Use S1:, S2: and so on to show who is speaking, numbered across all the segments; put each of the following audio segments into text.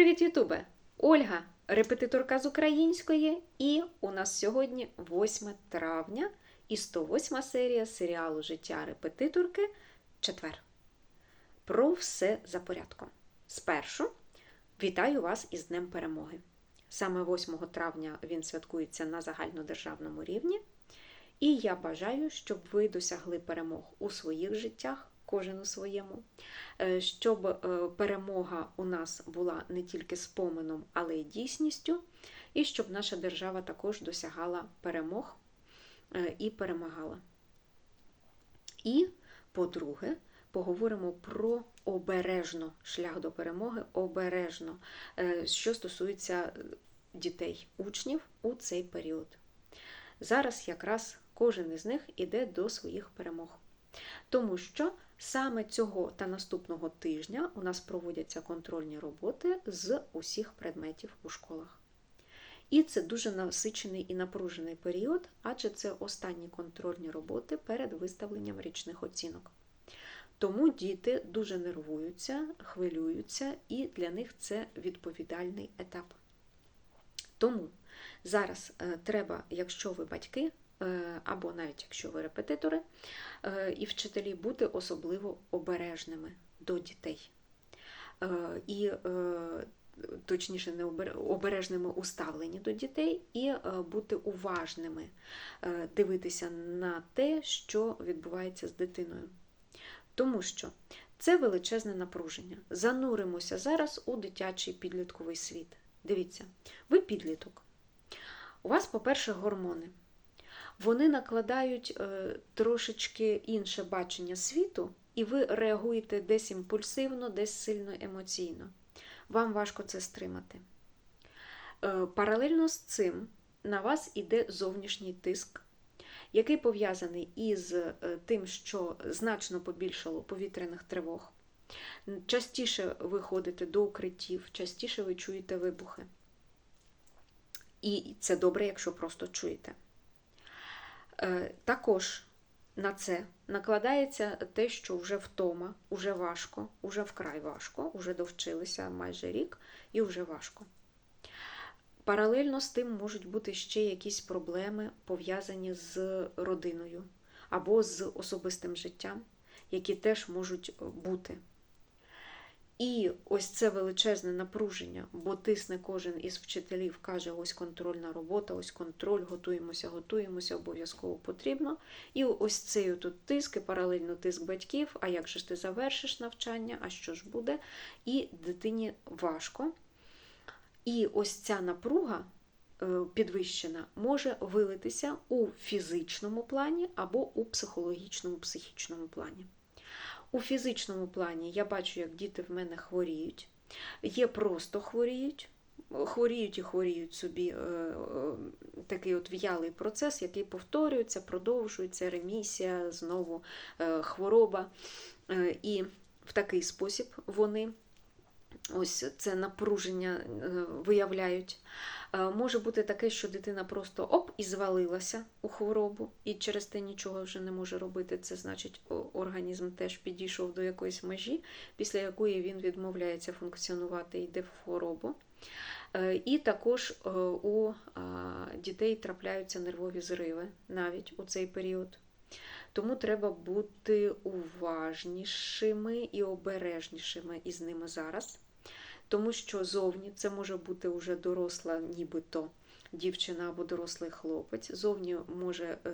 S1: Привіт, Ютубе! Ольга, репетиторка з української, і у нас сьогодні 8 травня і 108 серія серіалу Життя репетиторки Четвер. Про все за порядком. Спершу вітаю вас із Днем Перемоги. Саме 8 травня він святкується на загальнодержавному рівні. І я бажаю, щоб ви досягли перемог у своїх життях, кожен у своєму, е, щоб е, перемога у нас була не тільки споменом, але й дійсністю, і щоб наша держава також досягала перемог е, і перемагала. І, по-друге, поговоримо про обережно шлях до перемоги, обережно, що стосується дітей, учнів у цей період. Зараз якраз кожен із них іде до своїх перемог. Тому що саме цього та наступного тижня у нас проводяться контрольні роботи з усіх предметів у школах. І це дуже насичений і напружений період, адже це останні контрольні роботи перед виставленням річних оцінок. Тому діти дуже нервуються, хвилюються, і для них це відповідальний етап. Тому зараз е, треба, якщо ви батьки, або навіть якщо ви репетитори е, і вчителі, бути особливо обережними до дітей. І точніше, не обережними у ставленні до дітей, і бути уважними, дивитися на те, що відбувається з дитиною. Тому що це величезне напруження. Зануримося зараз у дитячий підлітковий світ. Дивіться, ви підліток. У вас, по-перше, гормони. Вони накладають е, трошечки інше бачення світу, і ви реагуєте десь імпульсивно, десь сильно емоційно. Вам важко це стримати. Е, паралельно з цим на вас іде зовнішній тиск, який пов'язаний із е, тим, що значно побільшало повітряних тривог. Частіше ви ходите до укриттів, частіше ви чуєте вибухи. І це добре, якщо просто чуєте. Е, також на це накладається те, що вже втома, вже важко, вже вкрай важко, вже довчилися майже рік і вже важко. Паралельно з тим можуть бути ще якісь проблеми, пов'язані з родиною або з особистим життям, які теж можуть бути. І ось це величезне напруження, бо тисне кожен із вчителів, каже, ось контрольна робота, ось контроль, готуємося, готуємося, обов'язково потрібно. І ось цей тут тиск, і паралельно тиск батьків, а як же ж ти завершиш навчання, а що ж буде? І дитині важко. І ось ця напруга е, підвищена може вилитися у фізичному плані або у психологічному, психічному плані. У фізичному плані я бачу, як діти в мене хворіють, є просто хворіють, хворіють і хворіють собі е, е, такий от в'ялий процес, який повторюється, продовжується, ремісія, знову е, хвороба. І в такий спосіб вони ось це напруження виявляють. Може бути таке, що дитина просто оп і звалилася у хворобу, і через те нічого вже не може робити. Це значить, організм теж підійшов до якоїсь межі, після якої він відмовляється функціонувати і йде в хворобу. І також у дітей трапляються нервові зриви навіть у цей період. Тому треба бути уважнішими і обережнішими із ними зараз тому що зовні це може бути вже доросла, нібито дівчина або дорослий хлопець. Зовні може е,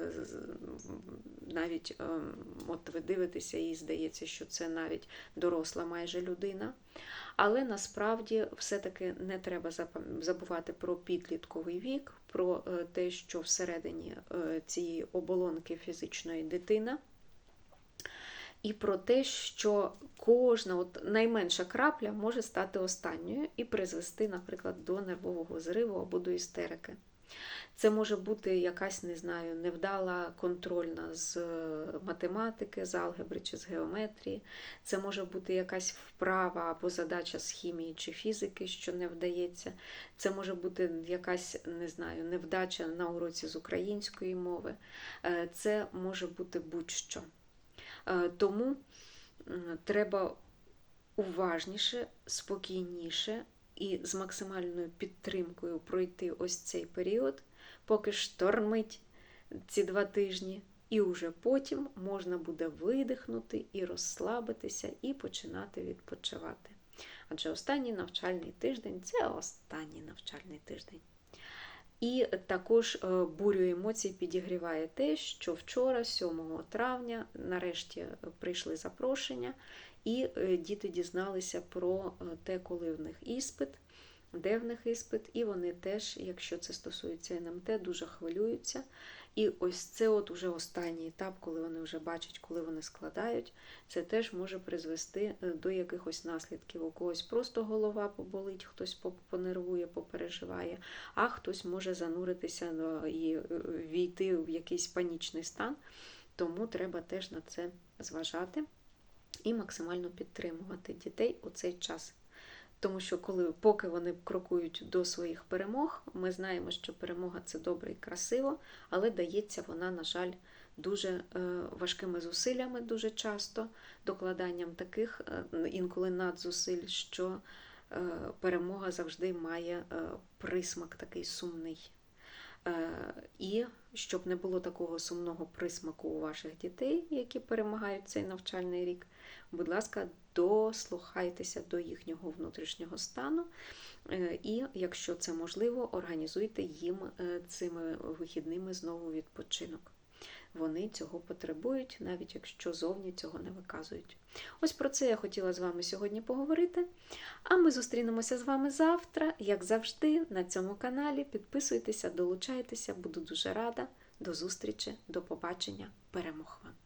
S1: навіть, ем, от ви дивитеся, і здається, що це навіть доросла майже людина. Але насправді все-таки не треба забувати про підлітковий вік, про е, те, що всередині е, цієї оболонки фізичної дитина і про те, що кожна от найменша крапля може стати останньою і призвести, наприклад, до нервового зриву або до істерики. Це може бути якась, не знаю, невдала контрольна з математики, з алгебри чи з геометрії. Це може бути якась вправа або задача з хімії чи фізики, що не вдається. Це може бути якась, не знаю, невдача на уроці з української мови. Е, це може бути будь-що. Е, тому треба уважніше, спокійніше і з максимальною підтримкою пройти ось цей період, поки штормить ці два тижні, і уже потім можна буде видихнути і розслабитися, і починати відпочивати. Адже останній навчальний тиждень це останній навчальний тиждень. І також е, бурю емоцій підігріває те, що вчора, 7 травня, нарешті е, прийшли запрошення, і е, діти дізналися про те, коли в них іспит, де в них іспит, і вони теж, якщо це стосується НМТ, дуже хвилюються. І ось це от уже останній етап, коли вони вже бачать, коли вони складають, це теж може призвести е, до якихось наслідків. У когось просто голова поболить, хтось по- понервує, попереживає, а хтось може зануритися ну, і е, війти в якийсь панічний стан. Тому треба теж на це зважати і максимально підтримувати дітей у цей час. Тому що коли поки вони крокують до своїх перемог, ми знаємо, що перемога це добре і красиво, але дається вона, на жаль, дуже е, важкими зусиллями, дуже часто, докладанням таких е, інколи надзусиль, що е, перемога завжди має присмак такий сумний. І щоб не було такого сумного присмаку у ваших дітей, які перемагають цей навчальний рік, будь ласка, дослухайтеся до їхнього внутрішнього стану. Е, І, якщо це можливо, організуйте їм е, цими вихідними знову відпочинок. Вони цього потребують, навіть якщо зовні цього не виказують. Ось про це я хотіла з вами сьогодні поговорити. А ми зустрінемося з вами завтра, як завжди, на цьому каналі. Підписуйтеся, долучайтеся, буду дуже рада. До зустрічі, до побачення, перемог вам!